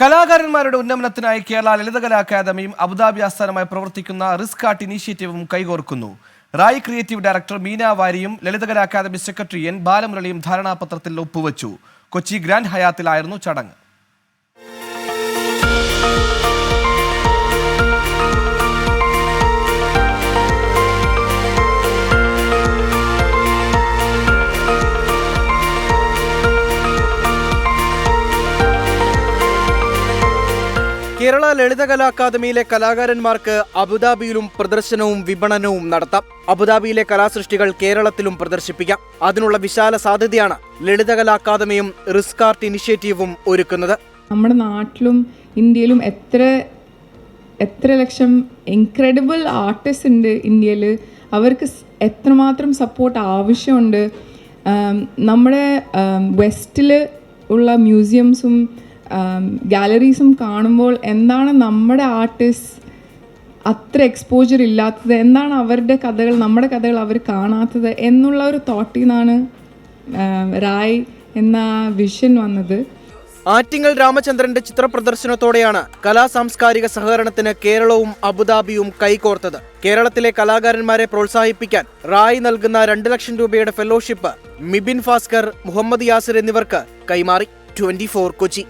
കലാകാരന്മാരുടെ ഉന്നമനത്തിനായി കേരള ലളിതകലാ അക്കാദമിയും അബുദാബി ആസ്ഥാനമായി പ്രവർത്തിക്കുന്ന റിസ്ക് ആർട്ട് ഇനീഷ്യേറ്റീവും കൈകോർക്കുന്നു. റായ് ക്രിയേറ്റീവ് ഡയറക്ടർ മീന വാരിയും ലളിതകലാ അക്കാദമി സെക്രട്ടറി എൻ ബാലമുരളിയും ധാരണാപത്രത്തിൽ ഒപ്പുവച്ചു. കൊച്ചി ഗ്രാൻഡ് ഹയാത്തിലായിരുന്നു ചടങ്ങ്. കേരള ലളിതകലാ അക്കാദമിയിലെ കലാകാരന്മാർക്ക് അബുദാബിയിലും പ്രദർശനവും വിപണനവും നടത്താം. അബുദാബിയിലെ കലാസൃഷ്ടികൾ കേരളത്തിലും പ്രദർശിപ്പിക്കാം. അതിനുള്ള വിശാല സാധ്യതയാണ് ലളിതകലാ അക്കാദമിയും റിസ്ക് ആർട്ട് ഇനിഷ്യേറ്റീവും ഒരുക്കുന്നത്. നമ്മുടെ നാട്ടിലും ഇന്ത്യയിലും എത്ര എത്ര ലക്ഷം ഇൻക്രെഡിബിൾ ആർട്ടിസ്റ്റ് ഉണ്ട് ഇന്ത്യയിൽ അവർക്ക് എത്രമാത്രം സപ്പോർട്ട് ആവശ്യമുണ്ട്. നമ്മുടെ വെസ്റ്റിൽ ഉള്ള മ്യൂസിയംസും ഗാലറീസും കാണുമ്പോൾ എന്താണ് നമ്മുടെ ആർട്ടിസ്റ്റ് അത്ര എക്സ്പോജർ ഇല്ലാത്തത്? എന്താണ് അവരുടെ കഥകൾ നമ്മുടെ കഥകൾ അവർ കാണാത്തത് എന്നുള്ള ഒരു തോട്ടിൽ നിന്നാണ് റായ് എന്ന വിഷൻ വന്നത്. ആറ്റിങ്ങൽ രാമചന്ദ്രന്റെ ചിത്രപ്രദർശനത്തോടെയാണ് കലാ സാംസ്കാരിക സഹകരണത്തിന് കേരളവും അബുദാബിയും കൈകോർത്തത്. കേരളത്തിലെ കലാകാരന്മാരെ പ്രോത്സാഹിപ്പിക്കാൻ റായ് നൽകുന്ന രണ്ട് ലക്ഷം രൂപയുടെ ഫെലോഷിപ്പ് മിബിൻ ഭാസ്കർ മുഹമ്മദ് യാസിർ എന്നിവർക്ക് കൈമാറി. ട്വന്റി കൊച്ചി.